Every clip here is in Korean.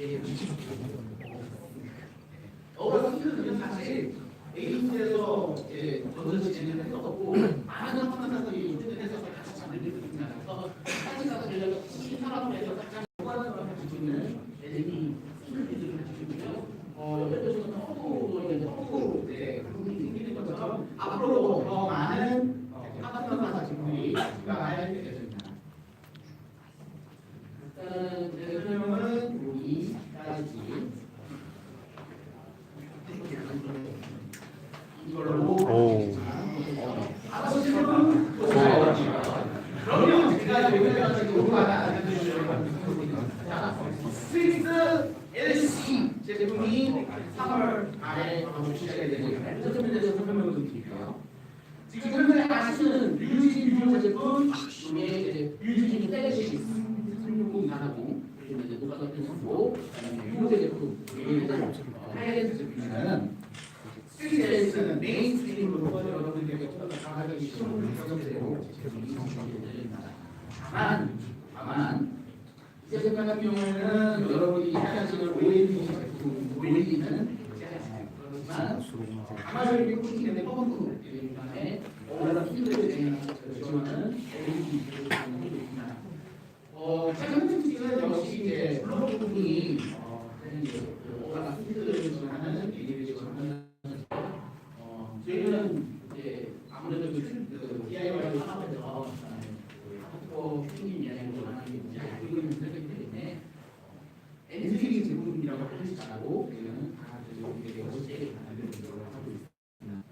예, 어렸을 사실 에이스에서 이제 전시 진행을 했었고 많은 판사들이 인터넷에서 같이 만들고 있습니다. 그래서 사진사가 되려고 이 사람에서 가장 좋아하는 걸 가지고 있는 애들이 싱글들을 가지고 있고요. 어, 옆에서는 허브로 이제 허브 네, 그분이 생기는 것처럼 앞으로 더 많은 파트너사 친구들이 출간할 예정입니다. 일단은 제 설명은 여기까지 이걸로 오. 알아서 질문 그러면 제가 여기까지 요구하다 자, 스위스 LC 제품이 3월 말에 바로 출시가 되니까 이 제품에 대해서 설명을 좀 드릴게요. 지금 현재 아시는 류진 뷰 제품 중에 이제 류진 셀레시스 360 그리고 이제 노가 같은 그다음에 유모제 제품 어, 하이엔드 제품이라는 스위스에서는 메인스트림으로 여러분들에게 가격이 쉬운 가격대로 제품이 정리됩니다. 다만 다만 같은 경우에는 여러분이 제품 OLED는 그렇지만 가마를 미국이 되는 펌프 때문에 올라가 지원하는 LED 제품을 있습니다. 어, 최근 특징은 역시 이제 블록 부분이 어, 이제 올라가 필드를 지원하는 LED를 지원하는 어, 저희는 이제 아무래도 그, 그 DIY를 하면서 하드코어 핑인 이야기를 하는 게 이제 알고 있는 세대이기 때문에 엔트리 제품이라고 하지 않고 저희는 다 저희들에게 어떻게 만들도록 하고 있습니다.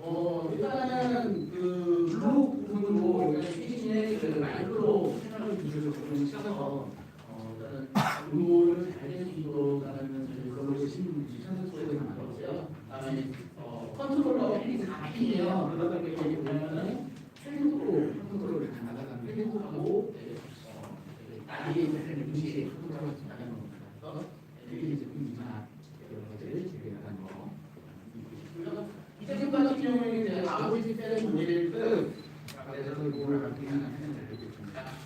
어, 일단은 그 블록 부분으로 피신의 그 마이크로 패널 기술을 조금 써서 어, 일단은 운동을 잘될수 있도록 나는 그걸로 신문 천사 소리를 만들었어요. 그다음에 어, 컨트롤러 펜이 4핀이에요. 그러다 보니까 여기 보면은 펜으로 컨트롤을 다 나가는 펜하고 어, 나중에 이제 동시에 컨트롤을 나가는 겁니다. 그래서 LED 제품이나 이런 것들을 제공해 나가는 거. 이 제품 같은 경우에는 이제 아버지 때는 그래서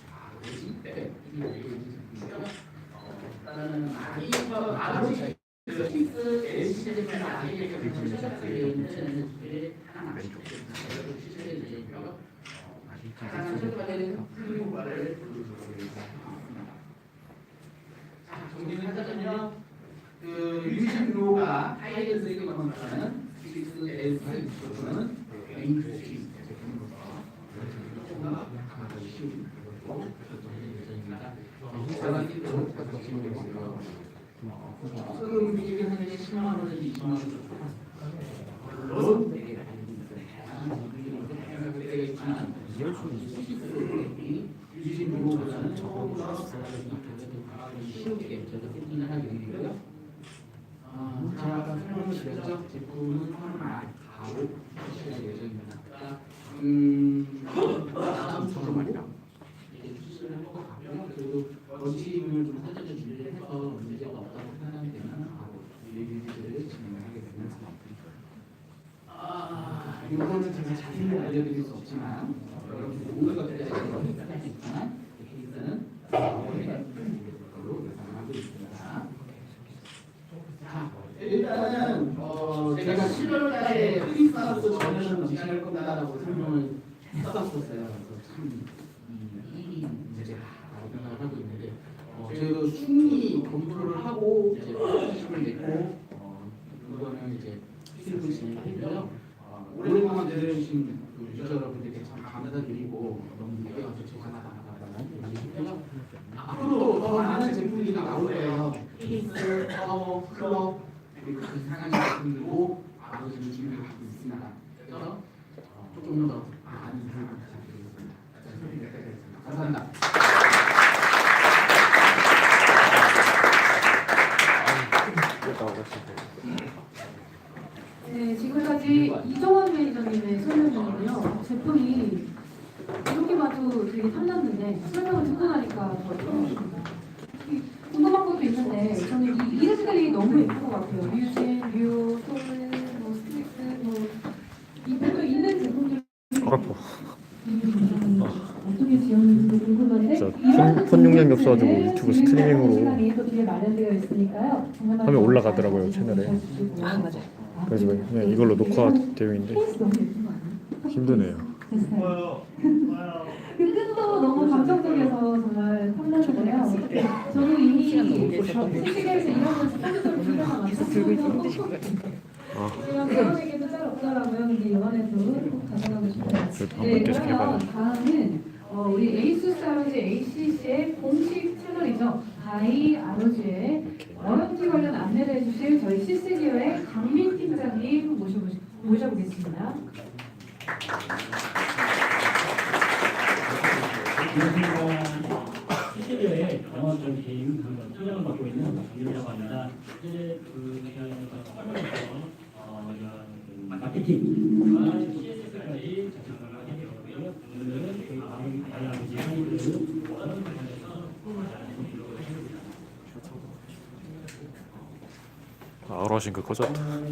아버지 때 일단은 아버지 하나 왼쪽. 시작되고요. 가장 최근에는 플리오바를 자 정리를 하자면요. 그 유진로가 하이엔드에게 만나는 스위스 LG 제품은 메인 스위스 제품으로서 조금더 강화되기 쉬운 것으로 예정입니다. 지금 비행기 하는데 10만 원에서 20만 원 정도. 있지만 유진 무보다는 처음으로 쉬우게 저도 생기는 하게 되고요. 아, 제가 제품은 3월 말 바로 출시할 예정입니다. 음, 다음 주 정도 이제 출시를 할것 같고요. 그리고 원칙을 좀 사전에 준비를 해서 문제가 없다고 판단이 되면 바로 리뷰를 진행하게 되는 상황입니다. 아, 이거는 제가 자세히 알려드릴 수 없지만 여러분 있지만 이 케이스는 다음에 걸로 예상하고 있습니다. 자, 일단은 어, 제가 7월 달에 크리스마스 전에는 넘기할 거다라고 설명을 써봤었어요. 그래서 참 이, 일이 문제다라고 생각을 하고 있는데 어, 저희도 충분히 검토를 하고 이제 표심을 냈고 어, 이거는 이제 필름을 진행했고요. 어, 오랫동안 기다려주신 그 유저 여러분들께 참 감사드리고 너무 죄송하다라는 얘기했고요. 앞으로 더 많은 제품들이 나올 거예요. 케이스, 파워, 클럽 그리고 그 상한 제품들도 아버지는 준비를 하고 있습니다. 조금 부탁드리겠습니다. 감사합니다. 네, 지금까지 이정원 매니저님의 설명이었는데요. 제품이 이렇게 봐도 되게 탐났는데 설명을 듣고 나니까 더. 이 궁금한 것도 있는데 저는 이 이름들이 너무 예쁜 것 같아요. 뮤진, 뮤, 솔, 뭐 스트릭스, 뭐 이것도 있는 제품들 아파. 어떻게 지었는지 궁금한데 자, 이런 폰- 폰 용량 제품들은 없어가지고 유튜브 스트리밍으로. 하면 올라가더라고요, 채널에. 아 맞아. 그래서 그냥 이걸로 녹화 되어 있는데 예쁜 거 아니야? 힘드네요. 그 끝도 너무 감성적이어서 정말 탐나는데요. 저도 이미 세계에서 일하면서 컴퓨터를 준비하고 왔었어요. 아, 사람에게도 짤 없더라고요. 근데 이번에도 꼭 가져가고 싶어요. 그래도 네, 한번 계속 그러면 해봐요. 다음은 어, 우리 에이수스 아로지 ACC의 공식 채널이죠. 바이 아로지의 어영지 관련 안내를 해주실 저희 시스기어의 강민 팀장님 모셔보, 모셔보겠습니다. 시리즈의 영업적인 그 팀장을 맡고 있는 박민이라고 합니다. 이제 그 활동에서 어 이런 마케팅과 CS까지 아.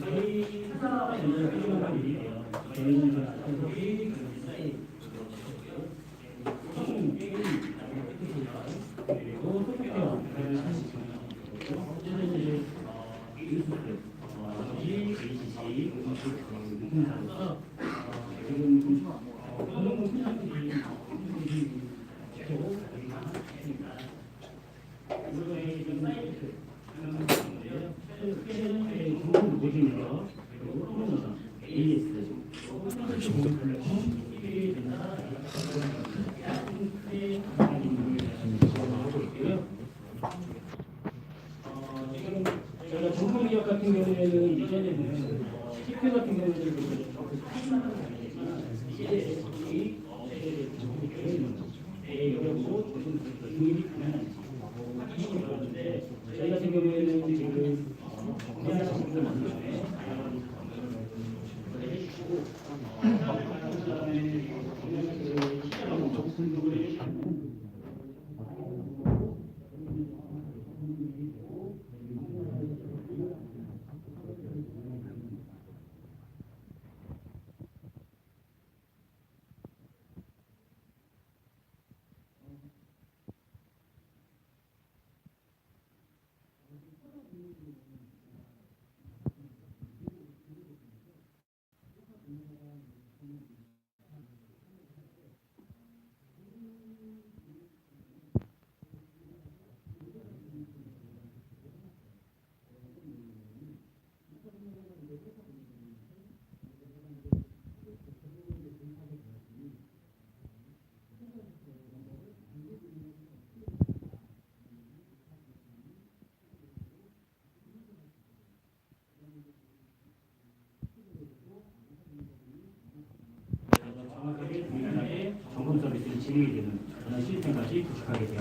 저희는 그 사이 그리고 지금 공공분야들이 최고 있습니다. 이거에 지금 사이트 최근에 중국 보시면서 그리고 프로모션 AS 어, 지금 저희가 정품 기업 같은 경우에는 이전에는 어, CP 같은 경우에는 그 적극 하지만 이제 이 업체의 정품이 되어있는 데 여력으로 조금 더 유입이 가능한지 이런데 저희 같은 경우에는 지금 어, 우리나라 정품을 만들 때 다양한 것들을 해주시고 11일에는 전환 시스템까지 구축하게 됩니다.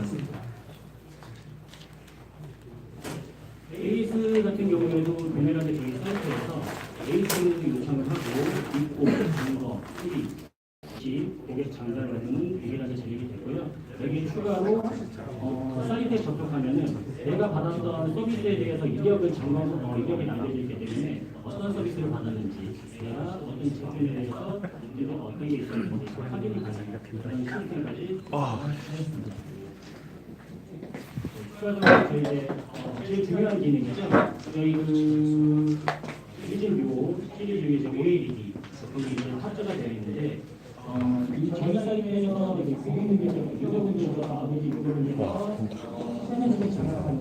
다. 추가적으로 저희 이제 어, 제일 중요한 기능이죠. 저희 그 시즌 6 시리즈 중에 지금 OLED 거기 이제 탑재가 되어 있는데 어, 이 저희 사이트에서 이제 고객님께서 유저분들과 아버지 유저분들과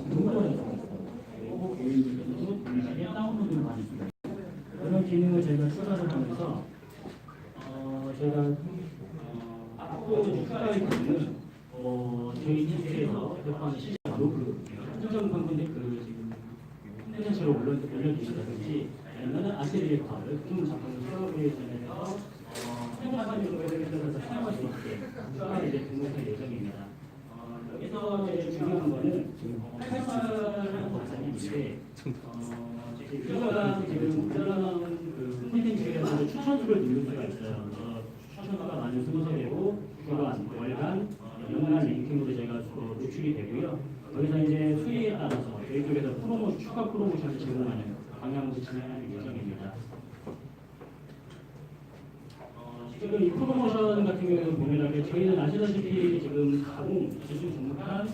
등록을 해서 그리고 고객님께서도 동일하게 다운로드를 있습니다. 추가할 기능은 어, 저희 기술에서 대표하는 시장 로그 한정 방문의 그 지금 콘텐츠로 올려 올려주시다든지 아니면 아트리에터를 좀 작품 수업에서 어, 생활하는 거에 대해서 사용할 수 있게 추가 이제 등록할 예정입니다. 어, 여기서 이제 중요한 거는 어, 활발한 과정인데 어, 유저가 지금 우리나라 그 콘텐츠에서 추천수를 누를 수가 있어요. 어, 추천수가 많은 순서대로 주간, 월간, 연간 랭킹으로 제가 어, 노출이 되고요. 여기서 이제 수위에 따라서 저희 쪽에서 프로모 추가 프로모션을 제공하는 방향으로 진행하는 예정입니다. 어, 지금 이 프로모션 같은 경우는 보면은 저희는 아시다시피 지금 가공 기술 종목한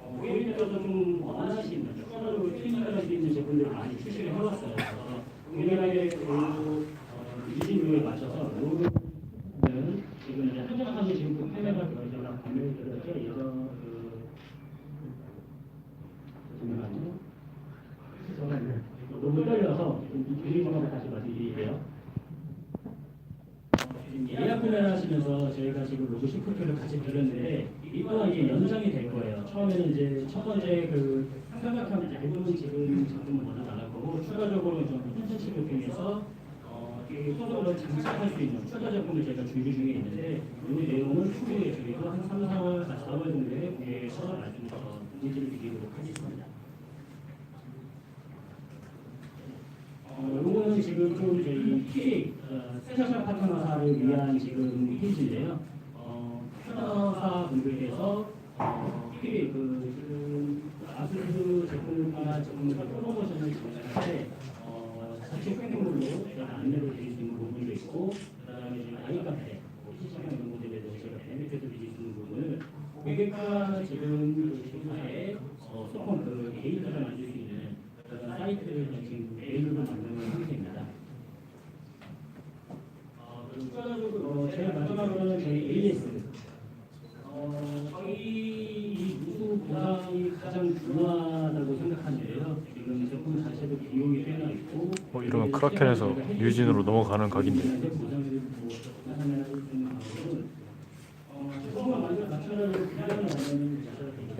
어, 좀 원하시는 추가적으로 트레이닝할 수 있는 제품들을 많이 출시를 해왔어요. 그래서 동일하게 그 어, 맞춰서 요거는 지금 이제 지금 그그 잠깐만요. 너무 떨려서 이 그림만 다시 말씀드릴게요. 예약 구매를 하시면서 저희가 지금 로고 시프트를 같이 드렸는데 이 또한 이게 연장이 될 거예요. 처음에는 이제 첫 번째 그 삼각형 얇은 지금 제품을 먼저 나갈 거고 추가적으로 좀 콘텐츠 쇼핑에서 어, 이 소속으로 장착할 수 있는 추가 제품을 저희가 준비 중에 있는데 이 내용은 추후에 저희가 한 3, 4월, 4월 정도에 공개해서 말씀 어, 공지를 드리도록 하겠습니다. 어, 요거는 지금 좀 저희 키 어, 스페셜 파트너사를 위한 지금 페이지인데요. 어, 파트너사 분들께서 어, 키 그 지금 아수스 제품이나 제품을 프로모션을 진행할 때 어, 쇼핑몰로 제가 안내를 드릴 수 있는 부분도 있고 그다음에 뭐 PC방 이런 것들에 대해서 제가 베네핏을 드릴 수 있는 부분을 고객과 지금 그 지금의 어, 소통 그 데이터를 만들 수 있는 그런 사이트를 지금 메일로 만드는 상태입니다. 어, 제일 마지막으로는 저희 AS 어, 저희 이 누수 보상이 가장 중요하다고 생각하는데요. 지금 제품 자체도 비용이 꽤나 있고 어, 이러면 크라켄에서 유진으로 넘어가는 각인데.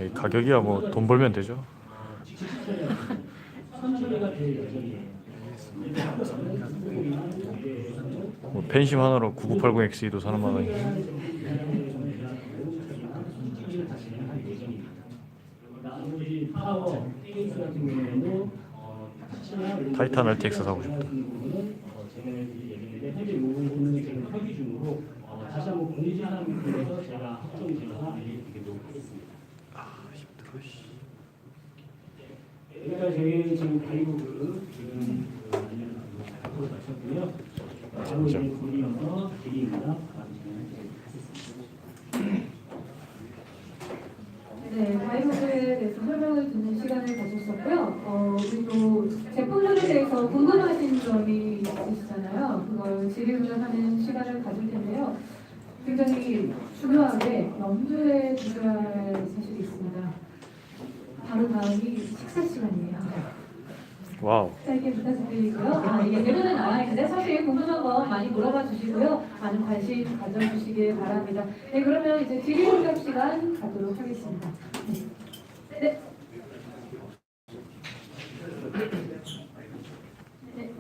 이 가격이야 뭐 돈 벌면 되죠. 뭐 펜심 하나로 9980XE도 사는 마당이. 나머지 파워, 테이스 같은 경우에는 어, 타이탄 RTX 사고 싶다. 어, 진행해드릴 예정인데 현재 이 부분은 지금 협의 중으로 어, 다시 한번 공지하면서 제가 확정지어서 알려드리도록 하겠습니다. 여기까지 저희 지금 가이드북 지금 그 안내를 하고 마쳤고요. 바로 이제 돌이어서 드리입니다. 바로 진행하겠습니다. 네, 가이드북에 대해서 설명을 듣는 시간을 가졌었고요. 어, 그리고 제품들에 대해서 궁금하신 점이 있으시잖아요. 그걸 질의응답 하는 시간을 가질 텐데요. 굉장히 중요하게 염두에 두셔야 할 사실이 있습니다. 바로 다음이 식사 시간이에요. 와우. 짧게 부탁드리고요. 아, 이게 대부분 나와 있는데 사실 궁금한 거 많이 물어봐 주시고요. 많은 관심 가져주시길 바랍니다. 네, 그러면 이제 질의응답 시간 가도록 하겠습니다. 네. 네. 네,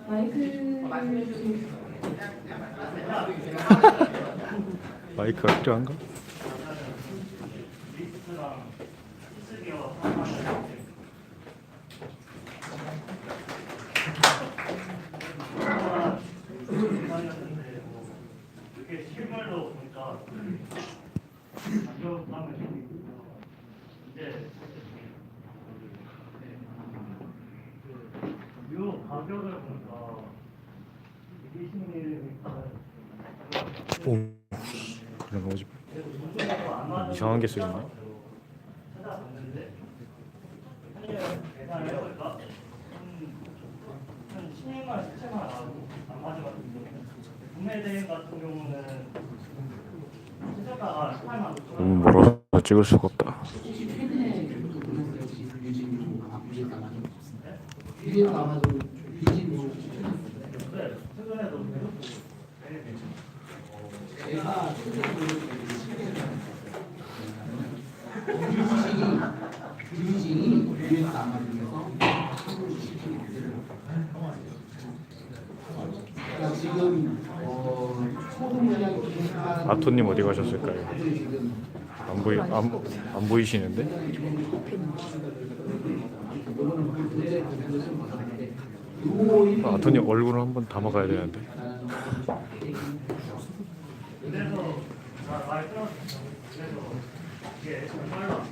마이크 필요한가? 이렇게 실물로 보니까 가격감을 이제 이 가격을 보니까 20mm 오. 그런 거지. 이상한 게 쓰였나? 찾아봤는데 계산을 해보니까 한 16만 17만 나오고 안 가져갔는데 구매 대행 같은 경우는 최 저가가 18만 5천 너무 원 멀어서 찍을 수가 없다. 어 소금 모양이 비슷한 아토님 어디 가셨을까요? 안 보이 안, 안 보이시는데? 요 아토님 얼굴을 한번 담아가야 되는데. 아. 그래서 이게 정말로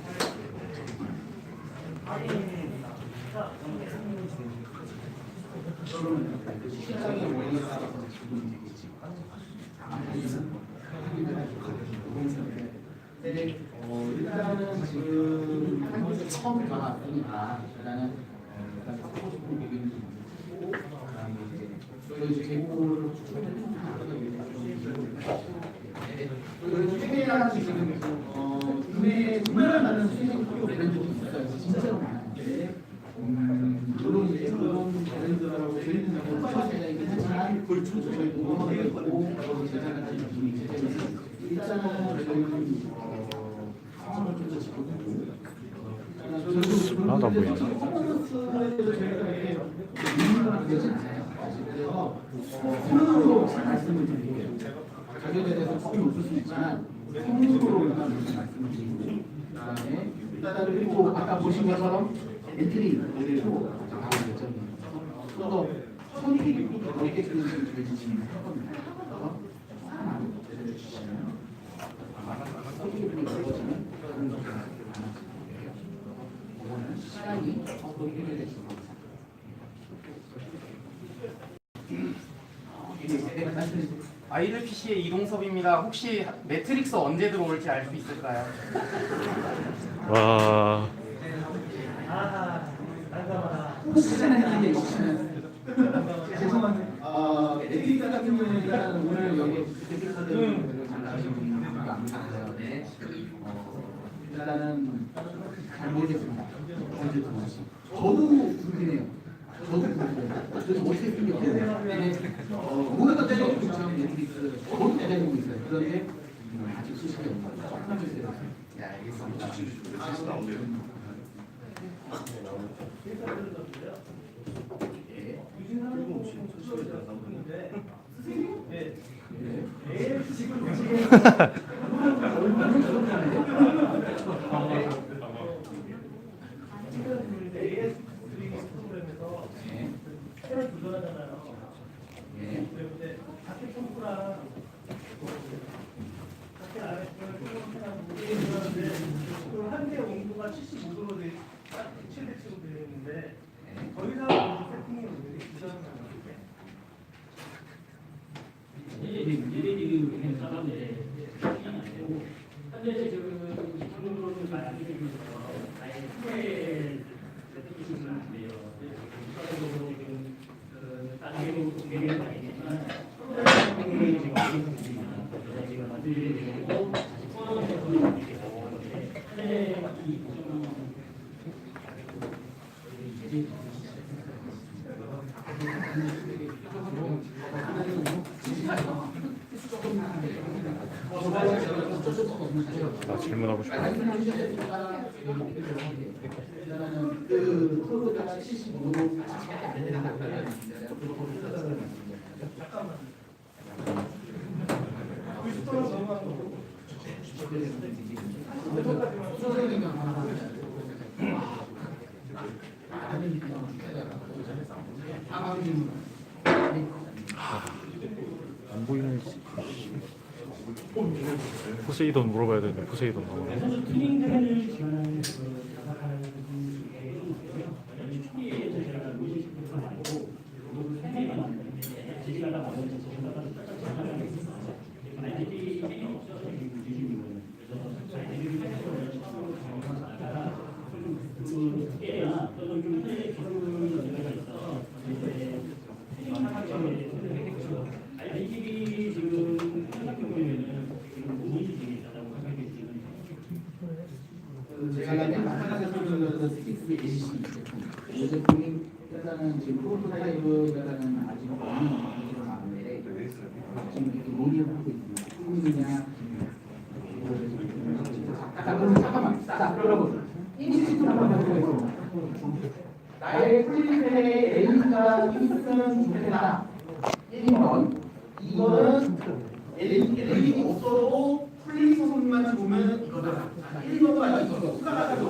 네, 어, 일단은 지금 한국에 처음 들어갔으니까 일단은 일단 하고 싶은 부분이 있고 그다음에 이제 저희 그리고 최대한 지금 어 구매 구매를 하는 수익 브랜드도 있어요. 진짜로 많은데 음, 물론 이제 그런 브랜드라고 저희는 홈파이트이긴 하지만 저희 노하우가 있고 그리고 하나도 안 보이네. 손으로 말씀을 드릴게요. 가격에 대해서 조금 높을 수 있지만 손으로만 말씀을 드리고 그다음에 일단 그리고 아까 보신 것처럼 엔트리 모델도 나올 예정이에요. 그래서 손익이 어떻게끔 저희 진행을 할 겁니다. 그래서 하나만 내려주시면 손익이 넓어지면 그런 것들이 많아질 거예요. 이거는 시간이 정도 해결될 수 있습니다. 아이들PC의 이동섭입니다. 혹시 매트릭스 언제 들어올지 알 수 있을까요? 와 아, 죄송한데 어, 에디트 같은 경우에는 오늘 여기 에디트들 잘 나오신 분이. 네. 어, 일단은 잘 모르겠습니다. 언제 들어올지. 저도 궁금해요. 저도 궁금해요. 그래서 어떻게 생겨? 네. 어, 모두가 때리고 있죠. 넷플릭스. 저도 때리고 있어요. 그런데 음, 아직 수식이 없는 거죠. 네, 알겠습니다. AS 프로그램에서 네. 새로 도전하잖아요. 네. 근데 밖에 펌프랑 밖에 안에 펌프랑 무게를 들었는데 그 한대 온도가 75도로 돼, 딱 최대치로 되어 있는데 더 이상 온도 세팅이 왜 이상한 거예요? 얘네들이 그냥 가방에 현재 지금 기본으로는 말안 되고 아예 후에 느끼시는 분인데요. 추가적으로 지금 그 단계로 공개는 아니지만 프로그램이 지금 완성됐습니다. 그래서 지금 만들게 되고 포함해서 이렇게 나오는데 현재 이좀 나 질문하고 싶어. 그 프로그램 75도 안 보이는 포세이돈 물어봐야 되는데 포세이돈 나오네. 선수 트레이닝을 지원하는 그 자사카는 TV에서 제가 모신 싶은 건 아니고 그리고 세계가 맞는데 제시가 다 맞는데 제시가 다 잘하는 게 있어요. IDP 유심이고요. 그래서 IDP 패스를 처음으로 강화하다가 그 깨야 또는 좀 세계 기술 연계가 있어서 이제 이 제품 한번 해보겠습니다. 나의 플리펜에 A가 있으면 좋겠다. 1번. 2번은 LED 없어도 플리손만 주면 이거다. 1번과 2번 추가가지고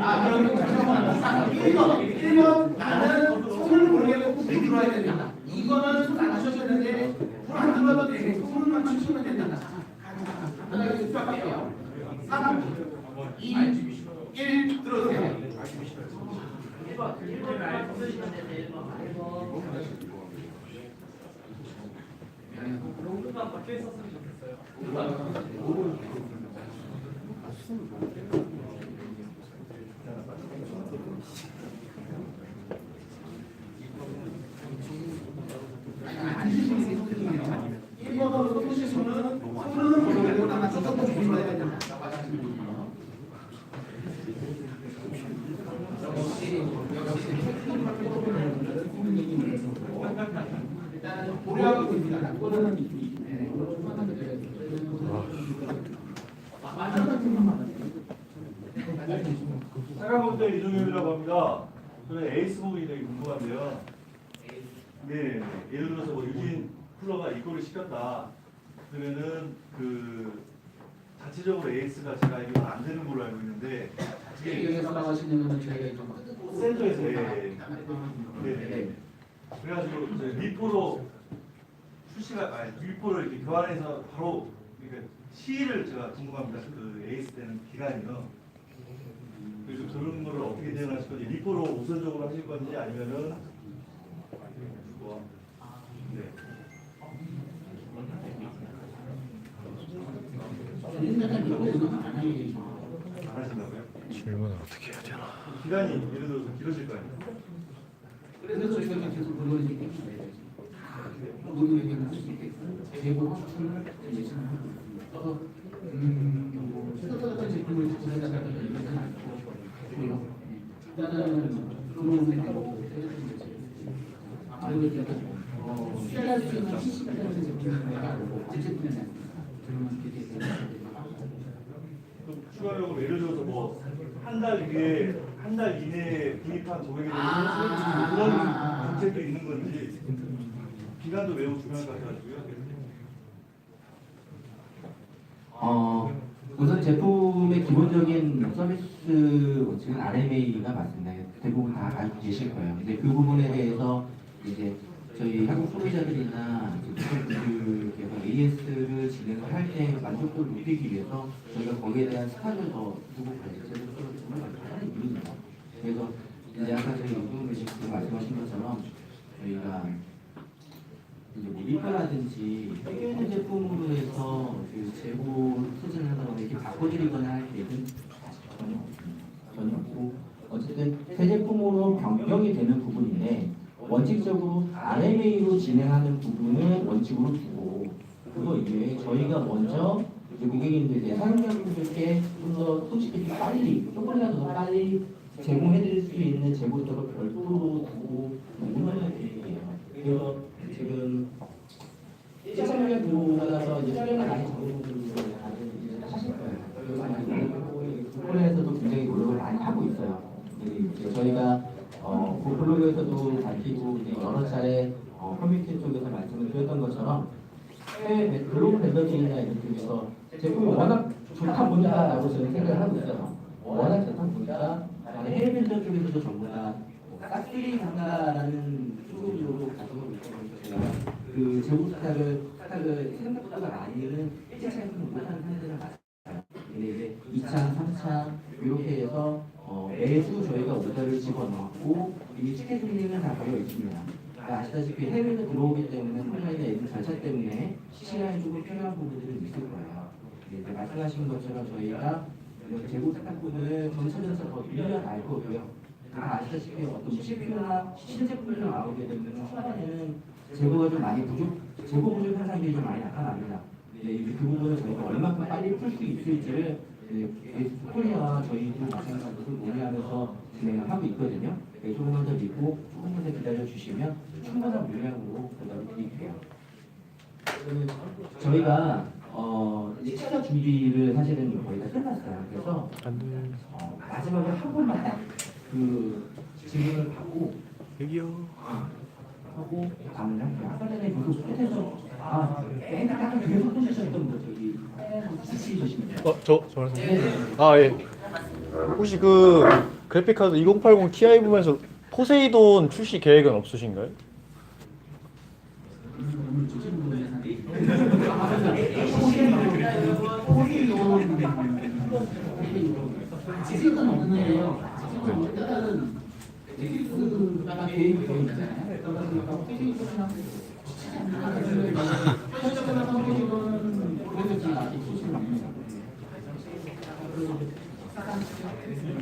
아 그러면 잠깐만. 1번 1번 나는 손을 모르겠고 들어야 된다. 2번은 손안 주셔도 되는데 불안 들어도 돼. 손만 주시면 된다. 3 2 1 들어오세요 1번, 1번 알 쓰시면 되는데 1번. 로그만 박혀 있었으면 좋겠어요. 일본어로 소시소는 소는 보내고 나가 조금 조심해야 된다고 하시는군요. 일단은 고려하고 있습니다. 그거는 네, 사랑부터 이종엽이라고 합니다. 저는 에이스 부분이 되게 궁금한데요. 네, 네. 예를 들어서 뭐 유진 쿨러가 이거를 시켰다. 그러면은 그 자체적으로 에이스가 제가 알기로는 안 되는 걸로 알고 있는데 여기서 나가시는 저희가 좀 센터에서 예, 예. 네, 네. 그래가지고 이제 미포로 출시가 아니 미포를 이렇게 교환해서 바로 그러니까 시일을 제가 궁금합니다. 그 에이스 되는 기간이요. 그래서 그런 거를 어떻게 대응하실 건지 리포로 우선적으로 하실 건지 아니면은 뭐 네. 안 하신다고요? 질문을 어떻게 해야 되나? 기간이 예를 들어서 길어질 거 아니에요? 그래서 저희가 계속 그걸 이렇게 있게끔 제보 추천을 예상하고 있어서 음, 최소한 제품을 제작하는 이유는 아니고 일단은 들어오는 거 아무래도 어, 수혜할 수 있는 시스템을 제품을 아니고 제품을 들어오는 게 되겠습니다. 그럼 추가적으로 예를 들어서 뭐 한달 뒤에 한달 이내에 구입한 대해서 아. 그런 정책도 있는 건지 기간도 매우 같아가지고요. 어, 우선 제품의 기본적인 서비스 원칙은 RMA가 맞습니다. 대부분 다 알고 계실 거예요. 근데 그 부분에 대해서 이제 저희 한국 소비자들이나 분들께서 AS를 진행을 할 때 만족도를 높이기 위해서 저희가 거기에 대한 스타를 더 두고 관리제를 하는 이유입니다. 그래서 이제 아까 저희 윤동민 씨도 말씀하신 것처럼 저희가 이제 뭐 폐교 있는 제품으로 해서 그 재고 수준을 하다가 이렇게 바꿔드리거나 할 계획은 전혀. 전혀 없고 어쨌든 새 제품으로 변경이 되는 부분인데 원칙적으로 RMA로 진행하는 부분은 원칙으로 두고 그거 이외에 저희가 먼저 이제 고객님들께 사용자분들께 좀 더 솔직히 좀 빨리 조금이라도 더 빨리 제공해드릴 수 있는 제보자로 별도로 두고 운영할 계획이에요. 그래서 지금 1차명에 들어가서 이제 수련을 많이 적은 분들도 다들 하실 거예요. 많이 그 블로그에서도 굉장히 노력을 많이 하고 있어요. 네, 이제 저희가 어, 그 블로그에서도 밝히고 이제 여러 차례 어, 커뮤니티 쪽에서 말씀을 드렸던 것처럼 해외 매- 글로벌 멤버들이나 이런 쪽에서 제품이 워낙 좋다 보니까라고 저는 생각을 하고 있어요. 워낙 좋다 보니까 해외 멤버 쪽에서도 전부 다 싹쓸이 가져가고 그 제공 스타를 스타를 생각보다 많이는 일제 차이는 못하는 편들은 맞아요. 근데 이제 2차, 3차 이렇게 해서 어, 매주 저희가 오더를 집어넣고 이 스케줄링은 다 되어 있습니다. 그러니까 아시다시피 해외에서 들어오기 때문에 혼자이나 이런 절차 때문에 시간이 조금 필요한 부분들은 있을 거예요. 근데 이제 말씀하신 것처럼 저희가 재고 세탁분을 전체적으로 더 밀려날 거고요. 다 아시다시피 어떤 CPU나 신제품이 좀 나오게 되면 초반에는 재고가 좀 많이 부족, 재고 부족 현상들이 좀 많이 나타납니다. 네, 이제 그 부분을 저희가 얼마큼 빨리 풀 수 있을지를 네, 코리아와 저희도 마찬가지로 논의하면서 진행을 하고 있거든요. 네, 조금만 더 믿고 조금만 더 기다려 주시면 충분한 물량으로 보답을 드릴게요. 저희가 어, 이제 취사 준비를 사실은 거의 다 끝났어요. 그래서. 어, 마지막에 한 번만 딱그 질문을 받고 여기요. 하고 다음을 할게요. 아까 전에 그 끝에서 아, 맨 아까 계속 해주셨던 분 저기 스치. 어, 저, 저 말씀. 아, 예. 혹시 그 그래픽 카드 2080 Ti 부분에서 포세이돈 출시 계획은 없으신가요? 지식은 없는데요. 지식은 일단은 엑기스가 계획이 되어 있잖아요. 그래서 지금 아직 소식은 없습니다. 그